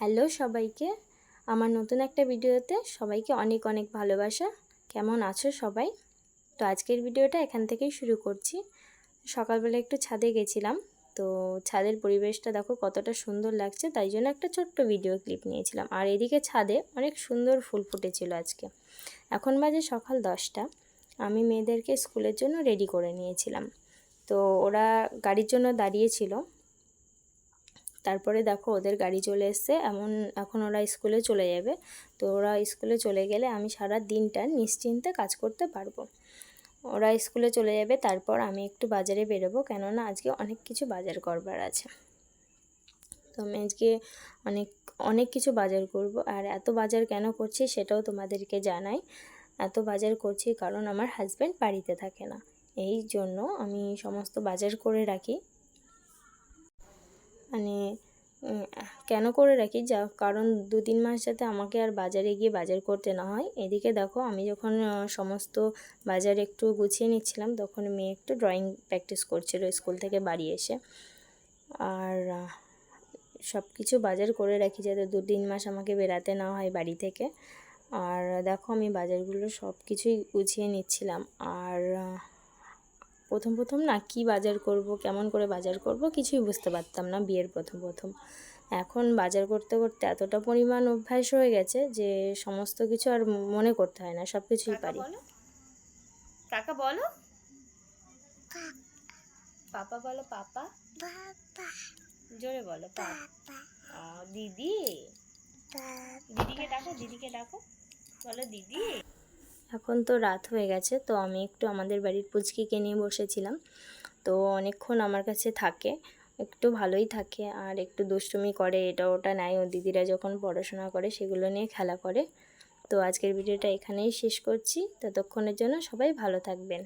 Hello সবাইকে। আমার নতুন একটা ভিডিওতে সবাইকে অনেক অনেক ভালোবাসা। কেমন আছো সবাই? তো আজকের ভিডিওটা এখান থেকেই শুরু করছি। সকালবেলা একটু ছাদে গেছিলাম। তো ছাদের পরিবেশটা দেখো কতটা সুন্দর লাগছে, তাই জন্য একটা ছোট্ট ভিডিও ক্লিপ নিয়েছিলাম। আর এদিকে ছাদে অনেক সুন্দর ফুল ফুটেছিল আজকে। এখন বাজে সকাল দশটা। আমি মেয়েদেরকে স্কুলের জন্য রেডি করে নিয়েছিলাম। তো ওরা গাড়ির জন্য দাঁড়িয়েছিল তারপরে দেখো ওদের গাড়ি চলে এসছে, এমন এখন ওরা স্কুলে চলে যাবে। তো ওরা স্কুলে চলে গেলে আমি সারা দিনটা নিশ্চিন্তে কাজ করতে পারব। ওরা স্কুলে চলে যাবে, তারপর আমি একটু বাজারে বেরোবো, কেননা আজকে অনেক কিছু বাজার করবার আছে। তো আমি আজকে অনেক অনেক কিছু বাজার করব, আর এত বাজার কেন করছি সেটাও তোমাদেরকে জানাই। এত বাজার করছি কারণ আমার হাজব্যান্ড বাড়িতে থাকে না, এই জন্য আমি সমস্ত বাজার করে রাখি। মানে কেন করে রাখি? যা, কারণ দু তিন মাস যাতে আমাকে আর বাজারে গিয়ে বাজার করতে না হয়। এদিকে দেখো, আমি যখন সমস্ত বাজার একটু গুছিয়ে নিচ্ছিলাম, তখন মেয়ে একটু ড্রয়িং প্র্যাকটিস করছিল স্কুল থেকে বাড়ি এসে। আর সব কিছু বাজার করে রাখি যাতে দু তিন মাস আমাকে বেরাতে না হয় বাড়ি থেকে। আর, দেখো, আমি বাজারগুলো সব কিছুই গুছিয়ে নিচ্ছিলাম। আর প্রথম প্রথম না কি বাজার করব কেমন করে বাজার করব কিছুই বুঝতে পারতাম না বিয়ের প্রথম প্রথম। এখন বাজার করতে করতে এতটা পরিমাণ অভ্যাস হয়ে গেছে যে সমস্ত কিছু আর মনে করতে হয় না সব কিছুই পারি। কাকা বলো। পাপা। বলো পাপা। জোরে বলো পাপা। দিদি। দিদিকে ডাকো দিদিকে ডাকো। বলো দিদি। এখন তো রাত হয়ে গেছে, তো আমি একটু আমাদের বাড়ির পুচকিকে নিয়ে বসেছিলাম। তো অনেকক্ষণ আমার কাছে থাকে, একটু ভালোই থাকে আর একটু দুষ্টুমি করে, এটা ওটা নেয় ও দিদিরা যখন পড়াশোনা করে সেগুলো নিয়ে খেলা করে। তো আজকের ভিডিওটা এখানেই শেষ করছি। ততক্ষণের জন্য সবাই ভালো থাকবেন।